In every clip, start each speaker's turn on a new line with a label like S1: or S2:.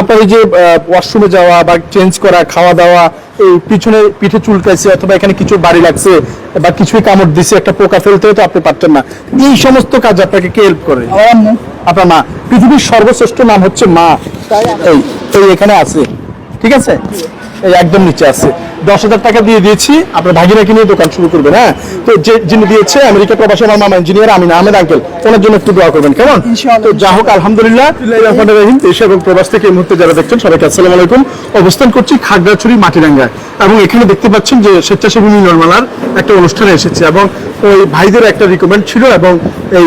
S1: আপনার যে ওয়াশরুমে যাওয়া বা চেঞ্জ করা খাওয়া দাওয়া এই পিছনে পিঠে চুলকাইছে অথবা এখানে কিছু বাড়ি লাগছে বা কিছুই কামড় দিছে একটা পোকা ফেলতে তো আপনি পারতেন না এই সমস্ত কাজ আপনাকে কে হেল্প করে আপনার মা পৃথিবীর সর্বশ্রেষ্ঠ নাম হচ্ছে মা এই এখানে আছে ঠিক আছে এই একদম নিচে আছে দশ হাজার টাকা দিয়ে দিয়েছি আপনার ভাগিনাকে নিয়ে দোকান শুরু করবেন হ্যাঁ তো যে যিনি দিয়েছে আমেরিকা প্রবাসী আমার মামা ইঞ্জিনিয়ার আমি আহমেদ আঙ্কেল ওনার জন্য একটু দোয়া করবেন কেমন তো যা হোক আলহামদুলিল্লাহ রহিম দেশ এবং প্রবাস থেকে এই মুহূর্তে যারা দেখছেন সবাইকে আসসালাম আলাইকুম অবস্থান করছি খাগড়াছড়ি মাটিরাঙ্গা এবং এখানে দেখতে পাচ্ছেন যে স্বেচ্ছাসেবী মিলনমালার একটা অনুষ্ঠানে এসেছে এবং ওই ভাইদের একটা রিকমেন্ড ছিল এবং এই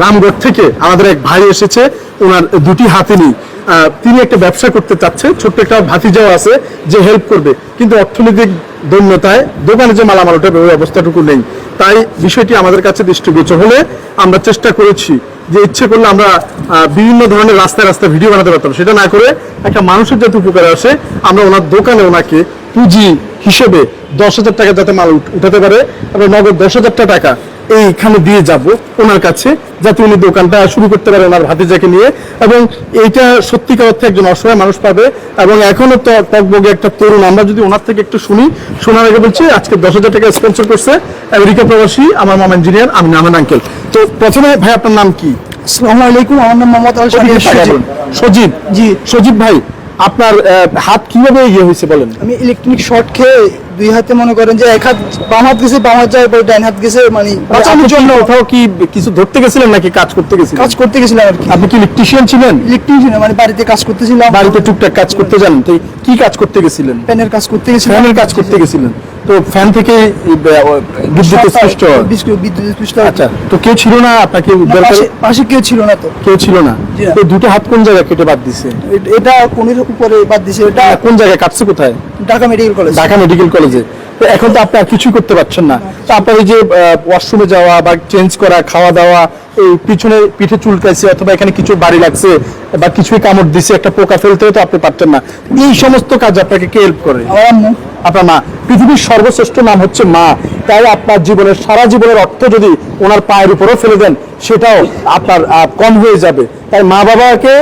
S1: রামগড় থেকে আমাদের এক ভাই এসেছে ওনার দুটি হাতে নেই তিনি একটা ব্যবসা করতে চাচ্ছে ছোট্ট একটা ভাতিজাও আছে যে হেল্প করবে কিন্তু অর্থনৈতিক দৈন্যতায় দোকানে যে মালামাল ওটা ওই অবস্থাটুকু নেই তাই বিষয়টি আমাদের কাছে দৃষ্টিগোচর হলে আমরা চেষ্টা করেছি যে ইচ্ছে করলে আমরা বিভিন্ন ধরনের রাস্তায় রাস্তায় ভিডিও বানাতে পারতাম সেটা না করে একটা মানুষের যাতে উপকারে আসে আমরা ওনার দোকানে ওনাকে পুঁজি হিসেবে দশ হাজার টাকা যাতে মাল উঠাতে পারে এবং নগদ দশ হাজার টাকা এইখানে দিয়ে যাব ওনার কাছে যাতে উনি দোকানটা শুরু করতে পারে ওনার যাকে নিয়ে এবং এইটা সত্যিকার অর্থে একজন অসহায় মানুষ পাবে এবং এখনো তো টকবগে একটা তরুণ আমরা যদি ওনার থেকে একটু শুনি শোনার আগে বলছি আজকে দশ হাজার টাকা স্পন্সর করছে আমেরিকা প্রবাসী আমার মামা ইঞ্জিনিয়ার আমি নামেন আঙ্কেল তো প্রথমে ভাই আপনার নাম কি
S2: আসসালামু আলাইকুম আমার নাম মোহাম্মদ আল
S1: সজীব জি সজীব ভাই আপনার হাত কিভাবে ইয়ে হয়েছে বলেন
S2: আমি ইলেকট্রনিক শর্ট খেয়ে দুই হাতে মনে করেন যে এক হাত বাম হাত গেছে বাম হাত যাওয়ার পর ডান হাত গেছে মানে আচ্ছা,
S1: বাঁচানোর জন্য কোথাও কি কিছু ধরতে গেছিলেন নাকি কাজ করতে গেছিলেন
S2: কাজ করতে গেছিলেন আর কি
S1: আপনি কি ইলেকট্রিশিয়ান ছিলেন
S2: ইলেকট্রিশিয়ান মানে বাড়িতে কাজ করতেছিলাম
S1: বাড়িতে টুকটাক কাজ করতে যান তো কি কাজ করতে গেছিলেন
S2: ফ্যানের কাজ করতে গেছিলেন
S1: ফ্যানের কাজ করতে গেছিলেন তো ফ্যান থেকে বিদ্যুৎ স্পৃষ্ট বিদ্যুৎ স্পৃষ্ট আচ্ছা তো কেউ ছিল না আপনাকে
S2: উদ্ধার করে পাশে কেউ ছিল না তো
S1: কেউ ছিল না তো দুটো হাত কোন জায়গায় কেটে বাদ দিছে
S2: এটা কোনের উপরে বাদ দিছে
S1: এটা কোন জায়গায় কাটছে কোথায় ঢাকা মেডিকেল ঢাকা মেডিকেল কলেজে তো এখন তো আপনি আর কিছু করতে পারছেন না তো আপনার এই যে ওয়াশরুমে যাওয়া বা চেঞ্জ করা খাওয়া দাওয়া এই পিছনে পিঠে চুলকাইছে অথবা এখানে কিছু বাড়ি লাগছে বা কিছু কামড় দিছে একটা পোকা ফেলতেও তো আপনি পারতেন না এই সমস্ত কাজ আপনাকে কে হেল্প করে আপনার মা পৃথিবীর সর্বশ্রেষ্ঠ নাম হচ্ছে মা তাই আপনার জীবনের সারা জীবনের অর্থ যদি ওনার পায়ের উপরেও ফেলে দেন সেটাও আপনার কম হয়ে যাবে তাই মা বাবাকে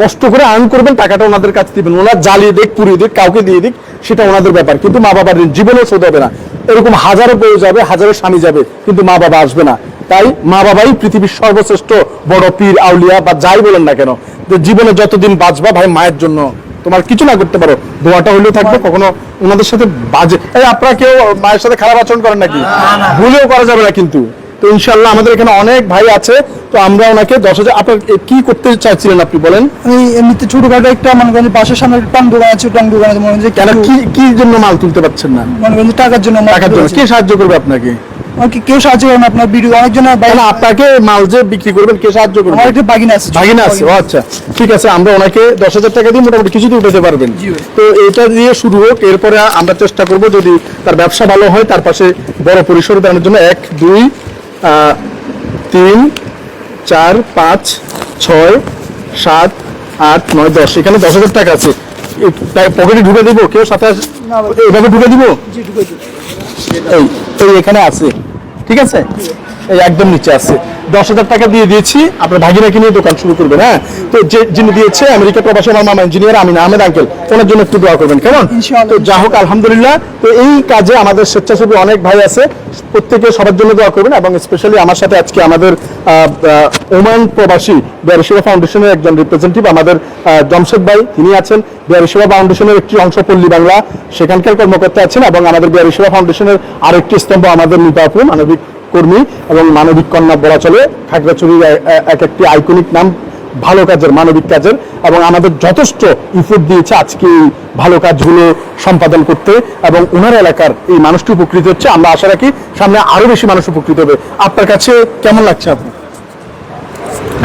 S1: কষ্ট করে আর্ন করবেন টাকাটা ওনাদের কাছে দিবেন ওনার জ্বালিয়ে দিক পুড়িয়ে দিক কাউকে দিয়ে দিক সেটা ওনাদের ব্যাপার কিন্তু মা বাবার জীবনেও শোধ হবে না এরকম হাজারো বউ যাবে হাজারো স্বামী যাবে কিন্তু মা বাবা আসবে না তাই মা বাবাই পৃথিবীর সর্বশ্রেষ্ঠ বড় পীর আউলিয়া বা যাই বলেন না কেন যে জীবনে যতদিন বাঁচবা ভাই মায়ের জন্য তোমার কিছু না করতে পারো দোয়াটা হলেও থাকবে কখনো ওনাদের সাথে বাজে আপনারা কেউ মায়ের সাথে খারাপ আচরণ করেন নাকি ভুলেও করা যাবে না কিন্তু তো ইনশাল্লাহ আমাদের এখানে অনেক ভাই আছে তো আমরা ওনাকে দশ হাজার আপনার কি করতে চাইছিলেন আপনি বলেন
S2: আমি এমনিতে ছোটখাটো একটা মনে করেন পাশের সামনে পান দোকান আছে পান দোকান আছে মনে করেন
S1: কেন কি কি জন্য মাল তুলতে পারছেন না
S2: মনে করেন টাকার জন্য
S1: টাকার জন্য কে সাহায্য করবে আপনাকে
S2: আমাকে কেউ সাহায্য করবেন আপনার ভিডিও অনেকজন
S1: আপনাকে মাল যে বিক্রি করবেন কে সাহায্য করবে আমার একটা বাগিনা আছে বাগিনা আছে ও আচ্ছা ঠিক আছে আমরা ওনাকে দশ হাজার টাকা দিয়ে মোটামুটি কিছু উঠাতে পারবেন তো এটা দিয়ে শুরু হোক এরপরে আমরা চেষ্টা করব যদি তার ব্যবসা ভালো হয় তার পাশে বড় পরিসর দেওয়ার জন্য এক দুই তিন চার পাঁচ ছয় সাত আট নয় দশ এখানে দশ হাজার টাকা আছে পকেটে ঢুকে দিব কেউ সাথে এইভাবে ঢুকে দিব এই এই এখানে আছে ঠিক আছে একদম নিচে আছে দশ হাজার টাকা দিয়ে দিয়েছি আপনার ভাগিনাকে নিয়ে দোকান শুরু করবেন হ্যাঁ তো যে যিনি দিয়েছে আমেরিকা প্রবাসী আমার মামা ইঞ্জিনিয়ার না আহমেদ আঙ্কেল ওনার জন্য একটু দোয়া করবেন কেমন তো যা হোক আলহামদুলিল্লাহ তো এই কাজে আমাদের স্বেচ্ছাসেবী অনেক ভাই আছে প্রত্যেকে সবার জন্য দোয়া করবেন এবং স্পেশালি আমার সাথে আজকে আমাদের ওমান প্রবাসী বেয়ারিসেবা ফাউন্ডেশনের একজন রিপ্রেজেন্টেটিভ আমাদের জমশেদ ভাই তিনি আছেন বিহারিসেবা ফাউন্ডেশনের একটি অংশ পল্লী বাংলা সেখানকার কর্মকর্তা আছেন এবং আমাদের বিহারিসেবা ফাউন্ডেশনের আরেকটি স্তম্ভ আমাদের নিপাপুর মানবিক কর্মী এবং মানবিক কন্যা বলা চলে খাগড়াছড়ির এক একটি আইকনিক নাম ভালো কাজের মানবিক কাজের এবং আমাদের যথেষ্ট ইফোর্ট দিয়েছে আজকে এই ভালো কাজগুলো সম্পাদন করতে এবং ওনার এলাকার এই মানুষটি উপকৃত হচ্ছে আমরা আশা রাখি সামনে আরও বেশি মানুষ উপকৃত হবে আপনার কাছে কেমন লাগছে আপনি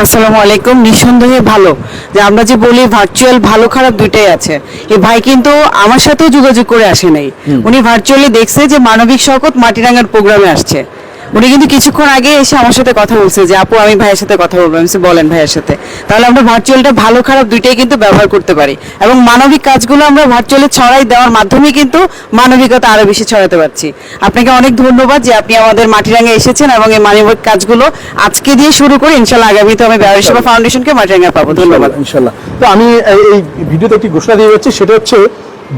S3: আসসালামু আলাইকুম নিঃসন্দেহে ভালো যে আমরা যে বলি ভার্চুয়াল ভালো খারাপ দুইটাই আছে এ ভাই কিন্তু আমার সাথেও যোগাযোগ করে আসে নাই উনি ভার্চুয়ালি দেখছে যে মানবিক শকত মাটিরাঙ্গার প্রোগ্রামে আসছে উনি কিন্তু কিছুক্ষণ আগে এসে আমার সাথে কথা বলছে যে আপু আমি ভাইয়ের সাথে কথা বলবো আমি বলেন ভাইয়ের সাথে তাহলে আমরা ভার্চুয়ালটা ভালো খারাপ দুইটাই কিন্তু ব্যবহার করতে পারি এবং মানবিক কাজগুলো আমরা ভার্চুয়ালে ছড়াই দেওয়ার মাধ্যমে কিন্তু মানবিকতা আরও বেশি ছড়াতে পারছি আপনাকে অনেক ধন্যবাদ যে আপনি আমাদের মাটিরাঙ্গে এসেছেন এবং এই মানবিক কাজগুলো আজকে দিয়ে শুরু করে ইনশাল্লাহ আগামীতে আমি ব্যবহার সেবা ফাউন্ডেশনকে মাটিরাঙ্গা পাবো ধন্যবাদ
S1: ইনশাল্লাহ তো আমি এই ভিডিওতে একটি ঘোষণা দিয়ে যাচ্ছি সেটা হচ্ছে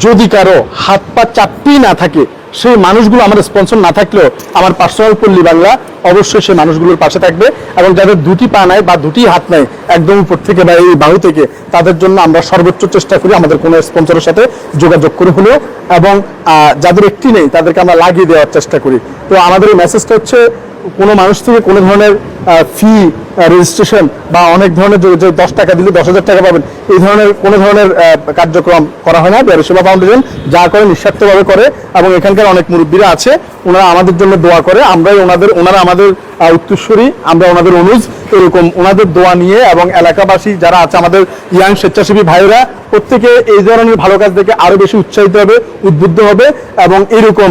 S1: যদি কারো হাত পা চাপটি না থাকে সেই মানুষগুলো আমার স্পন্সর না থাকলেও আমার পার্সোনাল পল্লী বাংলা অবশ্যই সেই মানুষগুলোর পাশে থাকবে এবং যাদের দুটি পা নাই বা দুটি হাত নাই একদম উপর থেকে বা এই বাহু থেকে তাদের জন্য আমরা সর্বোচ্চ চেষ্টা করি আমাদের কোনো স্পন্সরের সাথে যোগাযোগ করে হলেও এবং যাদের একটি নেই তাদেরকে আমরা লাগিয়ে দেওয়ার চেষ্টা করি তো আমাদের এই মেসেজটা হচ্ছে কোনো মানুষ থেকে কোনো ধরনের ফি রেজিস্ট্রেশন বা অনেক ধরনের যে দশ টাকা দিলে দশ হাজার টাকা পাবেন এই ধরনের কোনো ধরনের কার্যক্রম করা হয় না সেবা ফাউন্ডেশন যা করে নিঃস্বার্থভাবে করে এবং এখানকার অনেক মুরব্বীরা আছে ওনারা আমাদের জন্য দোয়া করে আমরাই ওনাদের ওনারা আমাদের উত্তরস্বরী আমরা ওনাদের অনুজ এরকম ওনাদের দোয়া নিয়ে এবং এলাকাবাসী যারা আছে আমাদের ইয়াং স্বেচ্ছাসেবী ভাইয়েরা প্রত্যেকে এই ধরনের ভালো কাজ দেখে আরও বেশি উৎসাহিত হবে উদ্বুদ্ধ হবে এবং এরকম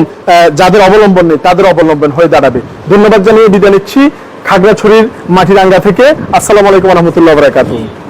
S1: যাদের অবলম্বন নেই তাদের অবলম্বন হয়ে দাঁড়াবে ধন্যবাদ জানিয়ে বিদায় নিচ্ছি খাগড়াছড়ির মাটিরাঙ্গা থেকে আসসালামু আলাইকুম রহমতুল্লাহ বরাকাতুহ